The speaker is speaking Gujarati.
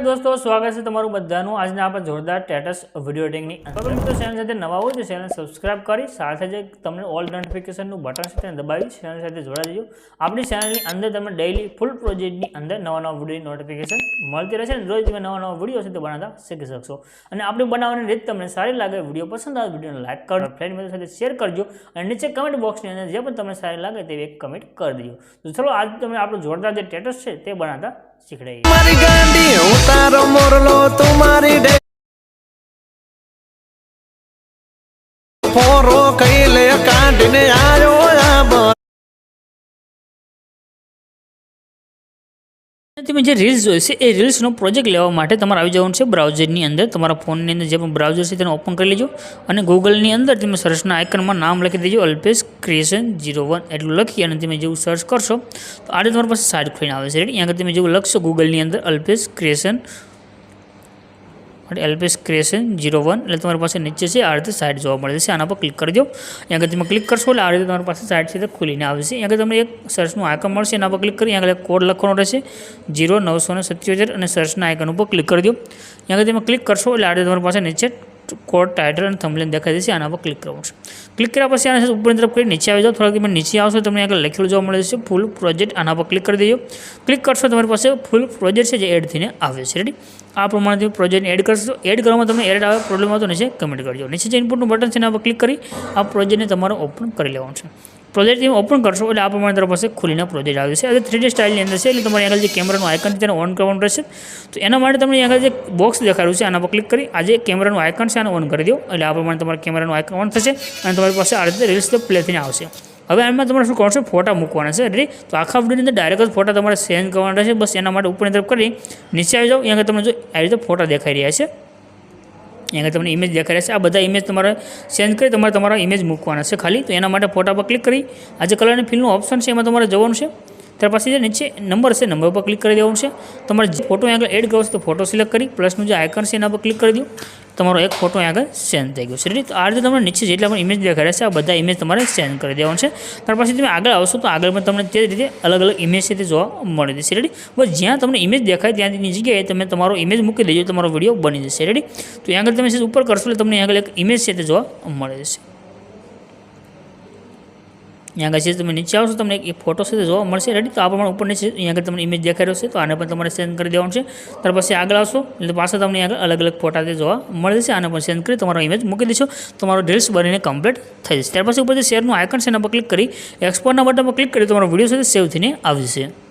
દોસ્તો, સ્વાગત છે તમારું બધાનું. આજના આપણે જોરદાર ટેટસ વીડિયો એડિટિંગની અંદર. મિત્રો ચેનલ સાથે નવા હોય તો ચેનલ સબસ્ક્રાઇબ કરી, સાથે જે તમને ઓલ નોટિફિકેશનનું બટન છે તેને દબાવી ચેનલ સાથે જોડાઈ જજો. આપણી ચેનલની અંદર તમે ડેઇલી ફૂલ પ્રોજેક્ટની અંદર નવા નવા વીડિયો નોટિફિકેશન મળતી રહેશે અને રોજ તમે નવા નવા વીડિયો છે તે બનાવતા શીખી શકશો. અને આપણે બનાવવાની રીત તમને સારી લાગે વીડિયો પસંદ આવે વિડીયોને લાઇક કરો ફ્રેન્ડ મિત્રો સાથે શેર કરજો અને નીચે કમેન્ટ બોક્સની અંદર જે પણ તમને સારી લાગે તેવી એક કમેન્ટ કરી દેજો. તો ચલો, આજ તમે આપણું જોરદાર જે ટેટસ છે તે બનાવતા શીખડાઈએ. તારો મોરલો તું મારી ડે પોરો કઈ લે કાઢીને આયો. તમે જે રીલ્સ જોઈ છે, એ રીલ્સનો પ્રોજેક્ટ લેવા માટે તમારે આવી જવાનું છે બ્રાઉઝરની અંદર. તમારા ફોનની અંદર જે પણ બ્રાઉઝર છે તેને ઓપન કરી લેજો. અને ગૂગલની અંદર તમે સર્ચના આઇકનમાં નામ લખી દેજો, અલ્પેશ ક્રિએશન જીરો વન એટલું લખી અને તમે જેવું સર્ચ કરશો, તો આ રીતે તમારી પાસે સાઇટ ખોઈને આવે છે. રેડી આગળ તમે જેવું લખશો ગૂગલની અંદર અલ્પેશ ક્રિએશન એટલે એલપીએસ ક્રિએશન જીરો વન એટલે તમારી પાસે નીચે છે, આ રીતે સાઇટ જોવા મળે છે. આના પર ક્લિક કરજો. અહીંયા આગળ તમે ક્લિક કરશો એટલે આ રીતે તમારી પાસે સાઇટ છે તે ખુલીને આવશે અહીંયા આગળ તમને એક સર્ચનું આઇકન મળશે, એના પર ક્લિક કરી, અહીંયા આગળ કોડ લખવાનો રહેશે. જીરો નવસો અને સર્ચના આઇકન ઉપર ક્લિક કરી દો અહીંયા આગળ તમે ક્લિક કરશો એટલે આ રીતે તમારી પાસે નીચે કોડ ટાઇટલ અને થંબલેન દેખાઈ જશે આના પર ક્લિક કરવાનું છે. ક્લિક કર્યા પછી આના ઉપર તરફ કરી નીચે આવી જાઓ, થોડાક તમે નીચે આવશો તમને આગળ લખેલું જોવા મળે છે ફૂલ પ્રોજેક્ટ આના પર ક્લિક કરી દેજો. ક્લિક કરશો તમારી પાસે ફૂલ પ્રોજેક્ટ છે જે એડ થઈને આવે છે રેડી આ પ્રમાણે તમે પ્રોજેક્ટ એડ કરશો એડ કરવામાં તમને એડ આવે પ્રોબ્લેમ આવતો નીચે કમેન્ટ કરજો. નીચે જે ઇનપુટનું બટન છે એના પર ક્લિક કરી આ પ્રોજેક્ટને તમારે ઓપન કરી લેવાનું છે. પ્રોજેક્ટ તમે ઓપન કરશો એટલે આ પ્રમાણે તમારી પાસે ખુલીને પ્રોજેક્ટ આવે છે હવે થ્રી ડી સ્ટાઇલની અંદર છે, એટલે તમારે આગળ જે કેમેરાનું આઇકન તેને ઓન કરવાનું રહેશે. તો એના માટે તમને આગળ જે બોક્સ દેખાડ્યું છે, આના પર ક્લિક કરી, આ જે કેમેરાનું આઇકન છે, આને ઓન કરી દો. એટલે આ પ્રમાણે તમારા કેમેરાનું આઇકન ઓન થશે અને તમારી પાસે આ રીતે રીલ્સ પ્લે થઈને આવશે. હવે આમાં તમારે શું છે? ફોટા મૂકવાના છે. રેડી તો આખા વિડીયોની અંદર ડાયરેક્ટ જ ફોટા તમારે સેન્ડ કરવાના રહેશે. બસ એના માટે ઉપરની તરફ કરી, નીચે આવી જાઓ. આગળ તમને જો આ રીતે ફોટા દેખાઈ રહ્યા છે. અહીંયા તમને ઇમેજ દેખાઈ રહેશે આ બધા ઇમેજ તમારે સેન્ડ કરી તમારે તમારા ઇમેજ મૂકવાના છે ખાલી. તો એના માટે ફોટા પર ક્લિક કરી આ જે કલરની ફિલનું ઓપ્શન છે એમાં તમારે જવાનું છે. ત્યાર પછી જે નીચે નંબર છે નંબર પર ક્લિક કરી દેવાનું છે. તમારે ફોટો આગળ એડ કરવો તો ફોટો સિલેક્ટ કરી પ્લસનું જે આઇકન છે એના પર ક્લિક કરી દો. તમારો એક ફોટો આગળ સેન્ડ થઈ ગયો છે. રેડી આ રીતે તમને નીચે જેટલા પણ ઇમેજ દેખાઈ છે, આ બધા ઇમેજ તમારે સેન્ડ કરી દેવાનું છે. ત્યાર પછી તમે આગળ આવશો, તો આગળ પણ તમને તે રીતે અલગ અલગ ઇમેજ છે તે જોવા મળી જશે. રેડી બસ જ્યાં તમને ઇમેજ દેખાય ત્યાંની જગ્યાએ તમે તમારો ઇમેજ મૂકી દેજો, તમારો વીડિયો બની જશે. રેડી તો અહીં આગળ તમે ઉપર કરશો એટલે તમને આગળ એક ઇમેજ છે તે જોવા મળે જશે. અહીંયા આગળ છે, તમે નીચે આવશો, તમને એક ફોટો છે જોવા મળશે રેડી તો આ પ્રમાણે ઉપર નીચે અહીંયા આગળ તમને ઇમેજ દેખાઈ રહ્યો છે, તો આને પણ તમારે સેન્ડ કરી દેવાનું છે. ત્યાર પછી આગળ આવશો, એટલે પાછા તમને આગળ અલગ અલગ ફોટા જોવા મળે છે, આને પણ સેન્ડ કરી તમારો ઇમેજ મૂકી દેશો. તમારો રીલ્સ બનીને કમ્પ્લીટ થઈ જશે. ત્યાર પછી ઉપર જે શેરનું આઇકન છે, એના પર ક્લિક કરી એક્સપોર્ટના બટન પર ક્લિક કરી, તમારો વીડિયો છે સેવ થઈને આવી જશે.